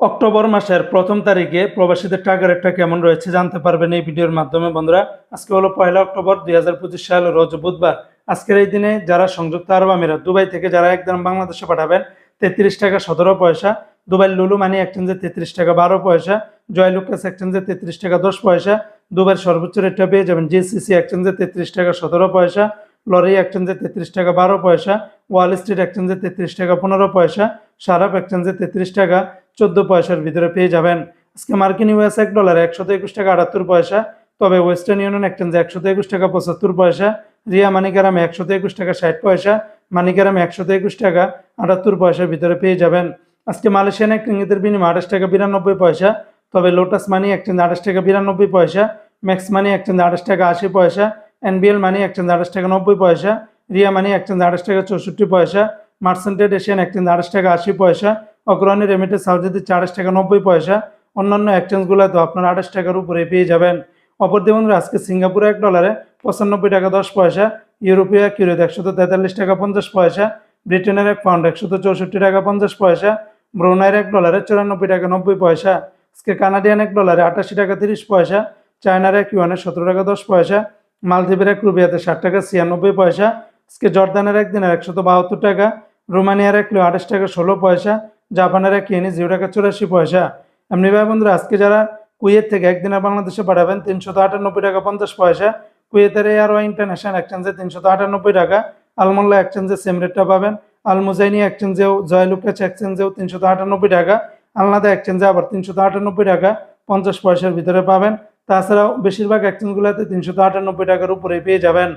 October মাসের প্রথম তারিখে প্রবাসীদের টাকা রেটটা কেমন রয়েছে জানতে পারবেন এই ভিডিওর মাধ্যমে, বন্ধুরা। আজকে হলো পয়লা অক্টোবর দুই হাজার পঁচিশ সাল, রোজ বুধবার। আজকের এই দিনে যারা সংযুক্ত আরব আমিরাত, দুবাই থেকে যারা একদম বাংলাদেশে পাঠাবেন, তেত্রিশ টাকা সতেরো পয়সা। দুবাই লুলু মানি এক্সচেঞ্জে তেত্রিশ টাকা বারো পয়সা। জয় লুকাস তেত্রিশ টাকা দশ পয়সা। দুবাইয়ের সর্বোচ্চ রেটটা পেয়ে যাবেন জিসিসি এক্সচেঞ্জে তেত্রিশ টাকা সতেরো পয়সা। লরি এক্সচেঞ্জে তেত্রিশ টাকা বারো পয়সা। ওয়াল স্ট্রিট এক্সচেঞ্জে তেত্রিশ টাকা পনেরো পয়সা। সারাপ এক্সচেঞ্জে তেত্রিশ টাকা। চোদ্দ পয়সার ভিতরে পেয়ে যাবেন। আজকে মার্কিন ইউএস এক ডলার একশত একুশ টাকা আটাত্তর পয়সা, তবে ওয়েস্টার্ন ইউনিয়ন এক্সচেঞ্জে একশত একুশ টাকা পঁচাত্তর পয়সা, রিয়া মানিকারামে একশত একুশ টাকা ষাট পয়সা, মানিকারামে একশত একুশ টাকা আটাত্তর পয়সার ভিতরে পেয়ে যাবেন। আজকে মালয়েশিয়ান এক রিঙ্গিতের বিনিময় আঠাশ টাকা বিরানব্বই পয়সা, তবে লোটাস মানি এক্সচেঞ্জ আঠাশ টাকা বিরানব্বই পয়সা, ম্যাক্স মানি এক্সচেঞ্জ আঠাশ টাকা আশি পয়সা এনবিএল মানি এক্সচেঞ্জ আঠাশ টাকা নব্বই পয়সা, রিয়া মানি এক্সচেঞ্জ আঠাশ টাকা চৌষট্টি পয়সা মার্সেন্টেড এশিয়ান এক্সচেঞ্জ আঠাশ টাকা আশি পয়সা অগ্রণী সাউথ দিচ্ছে আঠাশ টাকা, নব্বই পয়সা, অন্যান্য এক্সচেঞ্জগুলো তো আপনার আঠাশ টাকার উপরে পেয়ে যাবেন। অপরদি বন্ধুরা, আজকে সিঙ্গাপুরে এক ডলারে পঁচানব্বই টাকা দশ পয়সা, ইউরোপীয় এক ইউরোতে একশত তেতাল্লিশ টাকা পঞ্চাশ পয়সা, ব্রিটেনের এক পাউন্ড একশত চৌষট্টি টাকা পঞ্চাশ পয়সা, ব্রুনাইয়ের এক ডলারে চুরানব্বই টাকা নব্বই পয়সা, আজকে কানাডিয়ান এক ডলারে আটাশি টাকা তিরিশ পয়সা, চায়নার এক ইউয়ানে সতেরো টাকা দশ পয়সা, মালদ্বীপের এক রুবিয়াতে ষাট টাকা ছিয়ানব্বই পয়সা, আজকে জর্দানের এক দিনের একশত বাহাত্তর টাকা, রোমানিয়ার এক কিলো আঠাশ টাকা ষোলো পয়সা জাপানের এক ইয়েনি জিরো টাকা চুরাশি পয়সা। এমনি ভাই বন্ধুরা, আজকে যারা কুয়েত থেকে একদিনে বাংলাদেশে পাঠাবেন তিনশত আটানব্বই টাকা পঞ্চাশ পয়সা। কুয়েতের এয়ার ইন্টারন্যাশনাল এক্সচেঞ্জে তিনশত আটানব্বই টাকা। আলমোল্লা এক্সচেঞ্জে সেম রেটটা পাবেন। আল মুজাইনি এক্সচেঞ্জেও জয়লুকাচ এক্সচেঞ্জেও তিনশত আটানব্বই টাকা। আলনাদা এক্সচেঞ্জে আবার তিনশত আটানব্বই টাকা পঞ্চাশ পয়সার ভিতরে পাবেন। তাছাড়াও বেশিরভাগ এক্সচেঞ্জগুলোতে তিনশত আটানব্বই টাকার উপরে পেয়ে যাবেন।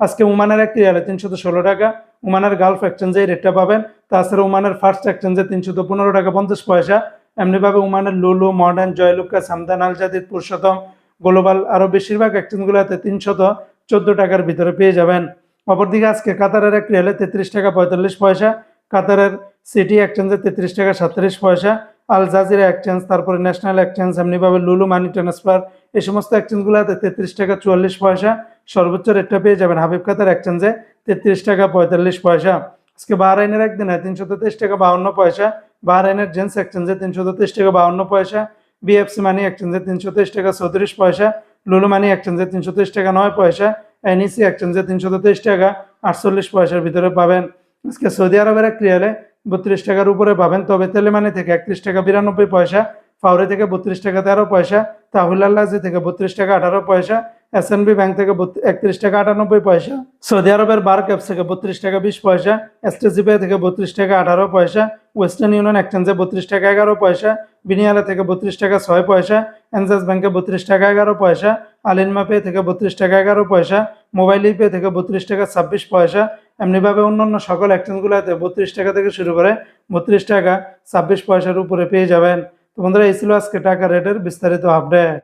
আজকে উমানের একটি রিয়ালে তিনশত ষোলো টাকা। উমানের গালফ এক্সচেঞ্জে এই রেটটা পাবেন। তাছাড়া উমানের ফার্স্ট এক্সচেঞ্জে তিনশত পনেরো টাকা পঞ্চাশ পয়সা। এমনিভাবে উমানের লুলু মডার্ন জয়লুকা সামদান আল জাদিদ পুরুষোত্তম, গ্লোবাল আরও বেশিরভাগ এক্সচেঞ্জগুলোতে তিনশত চোদ্দ টাকার ভিতরে পেয়ে যাবেন। অপরদিকে আজকে কাতারের এক রিয়ালে তেত্রিশ টাকা পঁয়তাল্লিশ পয়সা, কাতারের সিটি এক্সচেঞ্জে তেত্রিশ টাকা সাতত্রিশ পয়সা, আল জাজিরা এক্সচেঞ্জ তারপরে ন্যাশনাল এক্সচেঞ্জ এমনিভাবে লুলু মানি ট্রান্সফার এই সমস্ত এক্সচেঞ্জগুলোতে তেত্রিশ টাকা চুয়াল্লিশ পয়সা। সর্বোচ্চ রেটটা পেয়ে যাবেন। হাবিব কাতার এক্সচেঞ্জে তেত্রিশ টাকা পঁয়তাল্লিশ পয়সা। আজকে বাহরাইনের একদিনে তিনশো তেইশ টাকা বাউন্ন পয়সা। বাহরাইনের জেন্স এক্সচেঞ্জে তিনশো তেইশ টাকা বাউন্ন পয়সা। বিএফসি মানি এক্সচেঞ্জে তিনশো তেইশ টাকা চৌত্রিশ পয়সা। লুলু মানি এক্সচেঞ্জে তিনশো তেইশ টাকা নয় পয়সা। এনইসি এক্সচেঞ্জে তিনশো তেইশ টাকা আটচল্লিশ পয়সার ভিতরে পাবেন। আজকে সৌদি আরবের এক বত্রিশ টাকার উপরে পাবেন। তবে তেলে তেলেমানি থেকে একত্রিশ টাকা বিরানব্বই পয়সা। ফাউরি থেকে বত্রিশ টাকা তেরো পয়সা। তাহুল আল্লাজি থেকে বত্রিশ টাকা আঠারো পয়সা। এস ব্যাংক থেকে একত্রিশ টাকা আটানব্বই পয়সা সৌদি আরবের বার ক্যাপস থেকে বত্রিশ টাকা বিশ পয়সা এসটিসিপিআই থেকে বত্রিশ টাকা আঠারো পয়সা ওয়েস্টার্ন ইউনিয়ন এক্সচেঞ্জে বত্রিশ টাকা এগারো পয়সা বিনিয়ালা থেকে বত্রিশ টাকা ছয় পয়সা এনজাস ব্যাংকে বত্রিশ টাকা এগারো পয়সা আলিনমা পে থেকে বত্রিশ টাকা এগারো পয়সা মোবাইল পে থেকে বত্রিশ টাকা ছাব্বিশ পয়সা, এমনিভাবে অন্যান্য সকল এক্সচেঞ্জগুলোতে বত্রিশ টাকা থেকে শুরু করে বত্রিশ টাকা ছাব্বিশ পয়সার উপরে পেয়ে যাবেন। তো বন্ধুরা, এই ছিল আজকে টাকা রেটের বিস্তারিত আপডেট